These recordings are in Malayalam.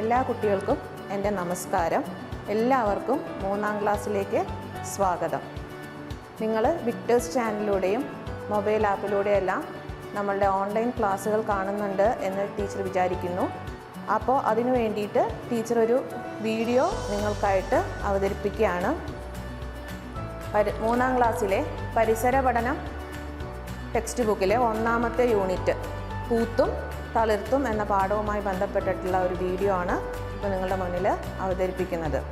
എല്ലാ കുട്ടികൾക്കും എന്റെ നമസ്കാരം. എല്ലാവർക്കും മൂന്നാം ക്ലാസ്സിലേക്ക് സ്വാഗതം. നിങ്ങൾ വിക്ടേഴ്സ് ചാനലിലൂടെയും മൊബൈൽ ആപ്പിലൂടെയെല്ലാം നമ്മളുടെ ഓൺലൈൻ ക്ലാസ്സുകൾ കാണുന്നുണ്ട് എന്ന് ടീച്ചർ വിചാരിക്കുന്നു. അപ്പോൾ അതിനു വേണ്ടിയിട്ട് ടീച്ചർ ഒരു വീഡിയോ നിങ്ങൾക്കായിട്ട് അവതരിപ്പിക്കുകയാണ്. പരി മൂന്നാം ക്ലാസ്സിലെ പരിസര പഠനം ടെക്സ്റ്റ് ബുക്കിലെ ഒന്നാമത്തെ യൂണിറ്റ് പൂത്തും തളിർത്തും എന്ന പാഠവുമായി ബന്ധപ്പെട്ടിട്ടുള്ള ഒരു വീഡിയോ ആണ് ഇപ്പോൾ നിങ്ങളുടെ മുന്നിൽ അവതരിപ്പിക്കുന്നത്.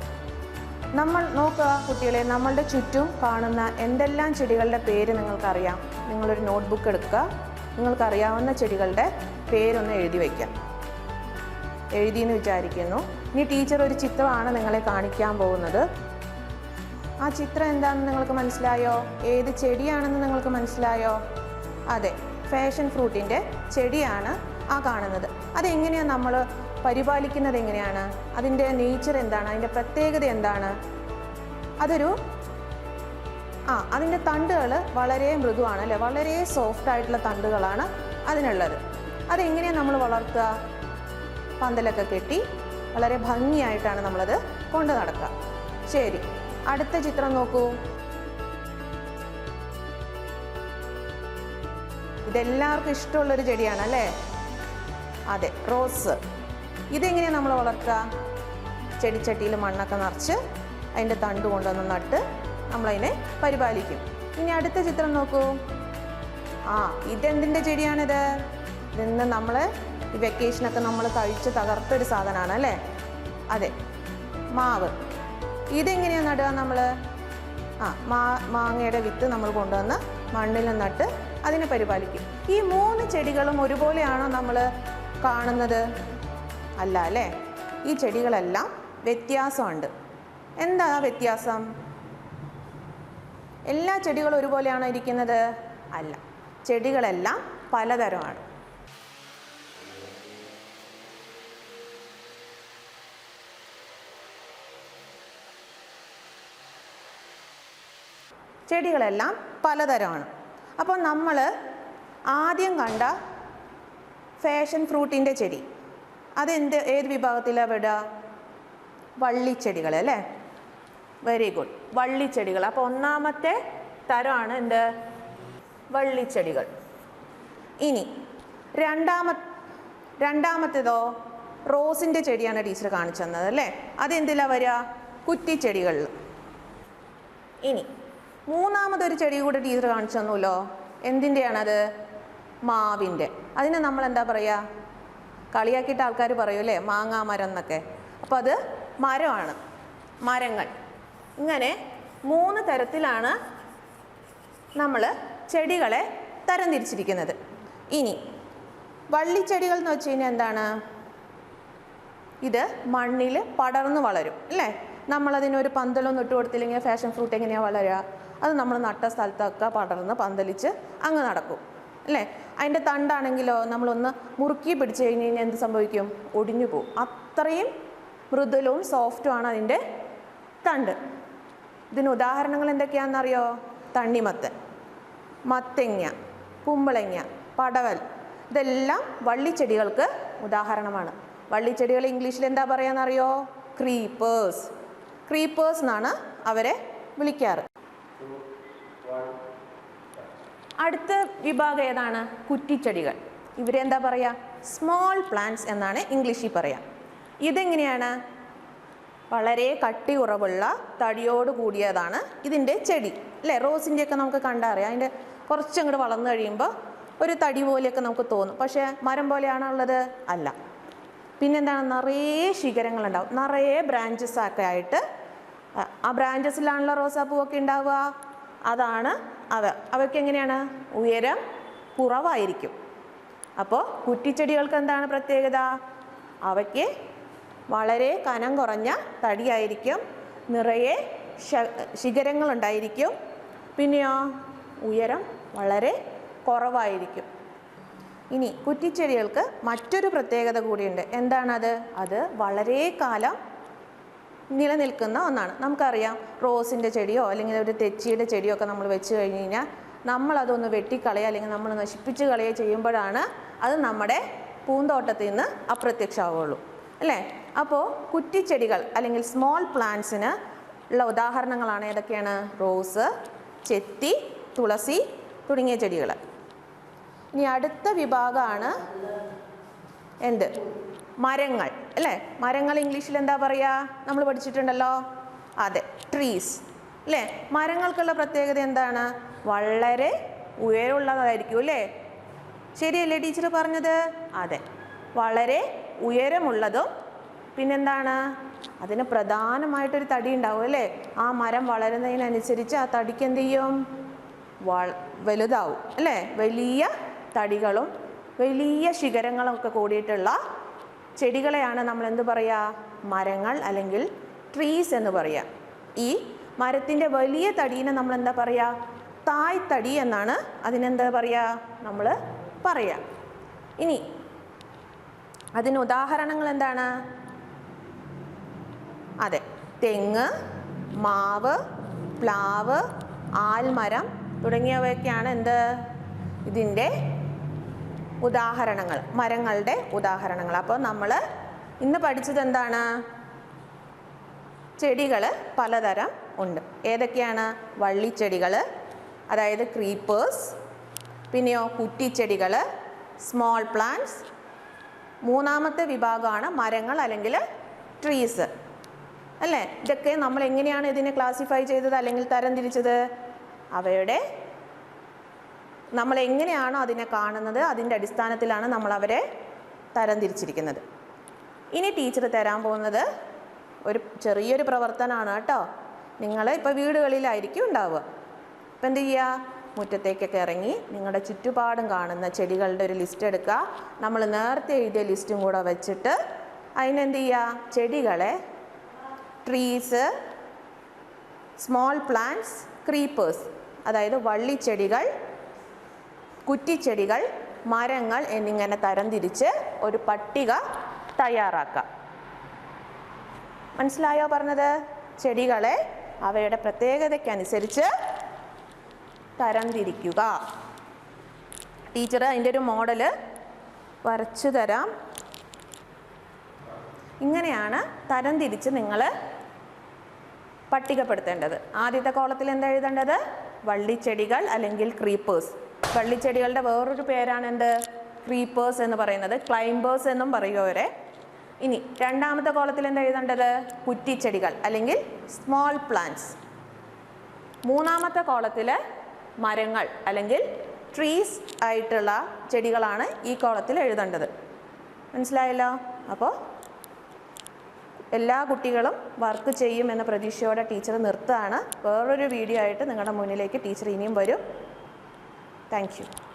നമ്മൾ നോക്കുക കുട്ടികളെ നമ്മളുടെ ചുറ്റും കാണുന്ന എന്തെല്ലാം ചെടികളുടെ പേര് നിങ്ങൾക്കറിയാം? നിങ്ങളൊരു നോട്ട്ബുക്ക് എടുക്കുക. നിങ്ങൾക്കറിയാവുന്ന ചെടികളുടെ പേരൊന്ന് എഴുതി വയ്ക്കാം. എഴുതിയെന്ന് വിചാരിക്കുന്നു. ഇനി ടീച്ചർ ഒരു ചിത്രമാണ് നിങ്ങളെ കാണിക്കാൻ പോകുന്നത്. ആ ചിത്രം എന്താണെന്ന് നിങ്ങൾക്ക് മനസ്സിലായോ? ഏത് ചെടിയാണെന്ന് നിങ്ങൾക്ക് മനസ്സിലായോ? അതെ ഫാഷൻ ഫ്രൂട്ടിന്റെ ചെടിയാണ് ആ കാണുന്നത്. അതെങ്ങനെയാണ് നമ്മൾ പരിപാലിക്കുന്നത് എങ്ങനെയാണ്? അതിന്റെ നേച്ചർ എന്താണ്? അതിന്റെ പ്രത്യേകത എന്താണ്? അതൊരു ആ അതിന്റെ തണ്ടുകൾ വളരെ മൃദുവാണ് അല്ലേ? വളരെ സോഫ്റ്റ് ആയിട്ടുള്ള തണ്ടുകളാണ് അതിനുള്ളത്. അതെങ്ങനെയാണ് നമ്മൾ വളർത്തുക? പന്തലൊക്കെ കെട്ടി വളരെ ഭംഗിയായിട്ടാണ് നമ്മളത് കൊണ്ടു നടക്കുക. ശരി അടുത്ത ചിത്രം നോക്കൂ. ഇതെല്ലാവർക്കും ഇഷ്ടമുള്ളൊരു ചെടിയാണ് അല്ലേ? അതെ റോസ്. ഇതെങ്ങനെയാണ് നമ്മൾ വളർത്തുക? ചെടിച്ചട്ടിയിൽ മണ്ണൊക്കെ നിറച്ച് അതിന്റെ തണ്ട് കൊണ്ടുവന്ന് നട്ട് നമ്മളതിനെ പരിപാലിക്കും. ഇനി അടുത്ത ചിത്രം നോക്കൂ. ആ ഇതെന്തിന്റെ ചെടിയാണിത്? ഇന്ന് നമ്മൾ ഈ വെക്കേഷനൊക്കെ നമ്മൾ കഴിച്ച് തകർത്തൊരു സാധനമാണ് അല്ലേ? അതെ മാവ്. ഇതെങ്ങനെയാണ് നടുക നമ്മൾ ആ മാ മാങ്ങയുടെ വിത്ത് നമ്മൾ കൊണ്ടുവന്ന് മണ്ണിൽ നട്ട് അതിനെ പരിപാലിക്കും. ഈ മൂന്ന് ചെടികളും ഒരുപോലെയാണോ നമ്മൾ കാണുന്നത്? അല്ല അല്ലേ? ഈ ചെടികളെല്ലാം വ്യത്യാസമുണ്ട്. എന്താ വ്യത്യാസം? എല്ലാ ചെടികളും ഒരുപോലെയാണോ ഇരിക്കുന്നത്? അല്ല ചെടികളെല്ലാം പലതരമാണ്. ചെടികളെല്ലാം പലതരമാണ്. അപ്പോൾ നമ്മൾ ആദ്യം കണ്ട ഫാഷൻ ഫ്രൂട്ടിന്റെ ചെടി. അതെന്ത് ഏത് വിഭാഗത്തിലാണ് വിടുക വള്ളിച്ചെടികൾ അല്ലേ? വെരി ഗുഡ് വള്ളിച്ചെടികൾ. അപ്പോൾ ഒന്നാമത്തെ തരമാണ് എന്ത്? വള്ളിച്ചെടികൾ. ഇനി രണ്ടാമ രണ്ടാമത്തേതോ റോസിന്റെ ചെടിയാണ് ടീച്ചർ കാണിച്ചു തന്നത് അല്ലേ? അതെന്തിലാണ് വരിക കുറ്റിച്ചെടികളിൽ ഇനി മൂന്നാമതൊരു ചെടി കൂടെ ടീച്ചർ കാണിച്ചു തന്നുല്ലോ. എന്തിന്റെയാണത് മാവിന്റെ. അതിനെ നമ്മൾ എന്താ പറയുക കളിയാക്കിയിട്ട് ആൾക്കാർ പറയും അല്ലേ മാങ്ങാ മരം എന്നൊക്കെ. അപ്പോൾ അത് മരമാണ്. മരങ്ങൾ. ഇങ്ങനെ മൂന്ന് തരത്തിലാണ് നമ്മൾ ചെടികളെ തരംതിരിച്ചിരിക്കുന്നത്. ഇനി വള്ളിച്ചെടികൾ എന്ന് വെച്ച് കഴിഞ്ഞാൽ എന്താണ്? ഇത് മണ്ണിൽ പടർന്നു വളരും അല്ലേ? നമ്മളതിനൊരു പന്തലൊന്നും ഇട്ട് കൊടുത്തില്ലെങ്കിൽ ഫാഷൻ ഫ്രൂട്ട് എങ്ങനെയാണ് വളരുക അത് നമ്മൾ നട്ട സ്ഥലത്തൊക്കെ പടർന്ന് പന്തലിച്ച് അങ്ങ് നടക്കും. അല്ലേ? അതിന്റെ തണ്ടാണെങ്കിലോ നമ്മളൊന്ന് മുറുക്കി പിടിച്ചു കഴിഞ്ഞ് കഴിഞ്ഞാൽ എന്ത് സംഭവിക്കും? ഒടിഞ്ഞു പോകും. അത്രയും മൃദുലവും സോഫ്റ്റുമാണ് അതിന്റെ തണ്ട്. ഇതിന് ഉദാഹരണങ്ങൾ എന്തൊക്കെയാണെന്നറിയോ? തണ്ണിമത്തൻ മത്തങ്ങ കുമ്പളങ്ങ പടവൽ. ഇതെല്ലാം വള്ളിച്ചെടികൾക്ക് ഉദാഹരണമാണ്. വള്ളിച്ചെടികൾ ഇംഗ്ലീഷിൽ എന്താ പറയാന്നറിയോ? ക്രീപ്പേഴ്സ് ക്രീപ്പേഴ്സ് എന്നാണ് അവരെ വിളിക്കാറ്. അടുത്ത വിഭാഗം ഏതാണ്? കുറ്റിച്ചെടികൾ. ഇവരെന്താ പറയുക സ്മോൾ പ്ലാന്റ്സ് എന്നാണ് ഇംഗ്ലീഷിൽ പറയാം. ഇതെങ്ങനെയാണ്? വളരെ കട്ടി ഉറവുള്ള തടിയോട് കൂടിയതാണ് ഇതിന്റെ ചെടി. അല്ലേ? റോസിന്റെയൊക്കെ നമുക്ക് കണ്ടറിയാം അതിന്റെ കുറച്ചങ്ങോട്ട് വളർന്നു കഴിയുമ്പോൾ ഒരു തടി പോലെയൊക്കെ നമുക്ക് തോന്നും. പക്ഷേ മരം പോലെയാണോ ഉള്ളത്? അല്ല. പിന്നെന്താണ്? നിറയെ ശിഖരങ്ങളുണ്ടാവും നിറയെ ബ്രാഞ്ചസ് ഒക്കെ ആയിട്ട് ആ ബ്രാഞ്ചസിലാണല്ലോ റോസാപ്പൂവൊക്കെ ഉണ്ടാവുക. അതാണ് അത് അവയ്ക്ക് എങ്ങനെയാണ്? ഉയരം കുറവായിരിക്കും. അപ്പോൾ കുറ്റിച്ചെടികൾക്ക് എന്താണ് പ്രത്യേകത? അവയ്ക്ക് വളരെ കനം കുറഞ്ഞ തടിയായിരിക്കും. നിറയെ ശിഖരങ്ങളുണ്ടായിരിക്കും. പിന്നെയോ? ഉയരം വളരെ കുറവായിരിക്കും. ഇനി കുറ്റിച്ചെടികൾക്ക് മറ്റൊരു പ്രത്യേകത കൂടിയുണ്ട്. എന്താണത്? അത് വളരെ കാലം നിലനിൽക്കുന്ന ഒന്നാണ്. നമുക്കറിയാം റോസിന്റെ ചെടിയോ അല്ലെങ്കിൽ ഒരു തെച്ചിയുടെ ചെടിയോ ഒക്കെ നമ്മൾ വെച്ച് കഴിഞ്ഞ് കഴിഞ്ഞാൽ നമ്മളതൊന്ന് വെട്ടിക്കളയുക അല്ലെങ്കിൽ നമ്മൾ നശിപ്പിച്ച് കളയുക ചെയ്യുമ്പോഴാണ് അത് നമ്മുടെ പൂന്തോട്ടത്തിൽ നിന്ന് അപ്രത്യക്ഷമാവുള്ളൂ അല്ലേ? അപ്പോൾ കുറ്റിച്ചെടികൾ അല്ലെങ്കിൽ സ്മോൾ പ്ലാന്റ്സിന് ഉള്ള ഉദാഹരണങ്ങളാണ് ഏതൊക്കെയാണ്? റോസ് ചെത്തി തുളസി തുടങ്ങിയ ചെടികൾ. ഇനി അടുത്ത വിഭാഗമാണ് എന്ത്? മരങ്ങൾ. അല്ലേ? മരങ്ങൾ ഇംഗ്ലീഷിൽ എന്താ പറയുക നമ്മൾ പഠിച്ചിട്ടുണ്ടല്ലോ. അതെ ട്രീസ് അല്ലേ? മരങ്ങൾക്കുള്ള പ്രത്യേകത എന്താണ്? വളരെ ഉയരമുള്ളതായിരിക്കും അല്ലേ? ശരിയല്ലേ ടീച്ചർ പറഞ്ഞത്? അതെ വളരെ ഉയരമുള്ളതും പിന്നെന്താണ്? അതിന് പ്രധാനമായിട്ടൊരു തടി ഉണ്ടാവും അല്ലേ? ആ മരം വളരുന്നതിനനുസരിച്ച് ആ തടിക്ക് എന്ത് ചെയ്യും? വലുതാവും അല്ലേ? വലിയ തടികളും വലിയ ശിഖരങ്ങളും ഒക്കെ കൂടിയിട്ടുള്ള ചെടികളെയാണ് നമ്മൾ എന്ത് പറയുക മരങ്ങൾ അല്ലെങ്കിൽ ട്രീസ് എന്ന് പറയുക ഈ മരത്തിന്റെ വലിയ തടീനെ നമ്മൾ എന്താ പറയുക തായ്തടി എന്നാണ് അതിനെന്താ പറയുക നമ്മൾ പറയുക ഇനി അതിന് ഉദാഹരണങ്ങൾ എന്താണ്? അതെ തെങ്ങ് മാവ് പ്ലാവ് ആൽമരം തുടങ്ങിയവയൊക്കെയാണ് എന്ത്? ഇതിന്റെ ഉദാഹരണങ്ങൾ മരങ്ങളുടെ ഉദാഹരണങ്ങൾ. അപ്പോൾ നമ്മൾ ഇന്ന് പഠിച്ചത് എന്താണ്? ചെടികൾ പലതരം ഉണ്ട്. ഏതൊക്കെയാണ്? വള്ളിച്ചെടികൾ അതായത് ക്രീപ്പേഴ്സ് പിന്നെയോ കുറ്റിച്ചെടികൾ സ്മോൾ പ്ലാന്റ്സ് മൂന്നാമത്തെ വിഭാഗമാണ് മരങ്ങൾ അല്ലെങ്കിൽ ട്രീസ് അല്ലേ? ഇതൊക്കെ നമ്മൾ എങ്ങനെയാണ് ഇതിനെ ക്ലാസിഫൈ ചെയ്തത് അല്ലെങ്കിൽ തരംതിരിച്ചത്? അവയുടെ നമ്മൾ എങ്ങനെയാണോ അതിനെ കാണുന്നത് അതിന്റെ അടിസ്ഥാനത്തിലാണ് നമ്മൾ അവരെ തരംതിരിച്ചിരിക്കുന്നത്. ഇനി ടീച്ചർ തരാൻ പോകുന്നത് ഒരു ചെറിയൊരു പ്രവർത്തനമാണ് കേട്ടോ. നിങ്ങൾ ഇപ്പോൾ വീടുകളിലായിരിക്കും ഉണ്ടാവുക. ഇപ്പം എന്ത് ചെയ്യുക? മുറ്റത്തേക്കൊക്കെ ഇറങ്ങി നിങ്ങളുടെ ചുറ്റുപാടും കാണുന്ന ചെടികളുടെ ഒരു ലിസ്റ്റ് എടുക്കുക. നമ്മൾ നേരത്തെ എഴുതിയ ലിസ്റ്റും കൂടെ വെച്ചിട്ട് അതിനെന്ത് ചെയ്യുക? ചെടികളെ ട്രീസ് സ്മോൾ പ്ലാന്റ്സ് ക്രീപ്പേഴ്സ് അതായത് വള്ളിച്ചെടികൾ കുറ്റിച്ചെടികൾ മരങ്ങൾ എന്നിങ്ങനെ തരംതിരിച്ച് ഒരു പട്ടിക തയ്യാറാക്കാം. മനസ്സിലായോ പറഞ്ഞത്? ചെടികളെ അവയുടെ പ്രത്യേകതയ്ക്കനുസരിച്ച് തരംതിരിക്കുക. ടീച്ചർ അതിന്റെ ഒരു മോഡൽ വരച്ചു തരാം. ഇങ്ങനെയാണ് തരംതിരിച്ച് നിങ്ങൾ പട്ടികപ്പെടുത്തേണ്ടത്. ആദ്യത്തെ കോളത്തിൽ എന്താ എഴുതേണ്ടത്? വള്ളിച്ചെടികൾ അല്ലെങ്കിൽ ക്രീപ്പേഴ്സ് വള്ളിച്ചെടികളുടെ വേറൊരു പേരാണ് എന്ത്? ക്രീപ്പേഴ്സ് എന്ന് പറയുന്നത്. ക്ലൈംബേഴ്സ് എന്നും പറയും അവരെ. ഇനി രണ്ടാമത്തെ കോളത്തിൽ എന്താ എഴുതേണ്ടത്? കുറ്റിച്ചെടികൾ അല്ലെങ്കിൽ സ്മോൾ പ്ലാന്റ്സ് മൂന്നാമത്തെ കോളത്തിൽ മരങ്ങൾ അല്ലെങ്കിൽ ട്രീസ് ആയിട്ടുള്ള ചെടികളാണ് ഈ കോളത്തിൽ എഴുതേണ്ടത്. മനസ്സിലായല്ലോ? അപ്പോൾ എല്ലാ കുട്ടികളും വർക്ക് ചെയ്യുമെന്ന പ്രതീക്ഷയോടെ ടീച്ചർ നിർത്തുകയാണ്. വേറൊരു വീഡിയോ ആയിട്ട് നിങ്ങളുടെ മുന്നിലേക്ക് ടീച്ചർ ഇനിയും വരും. Thank you.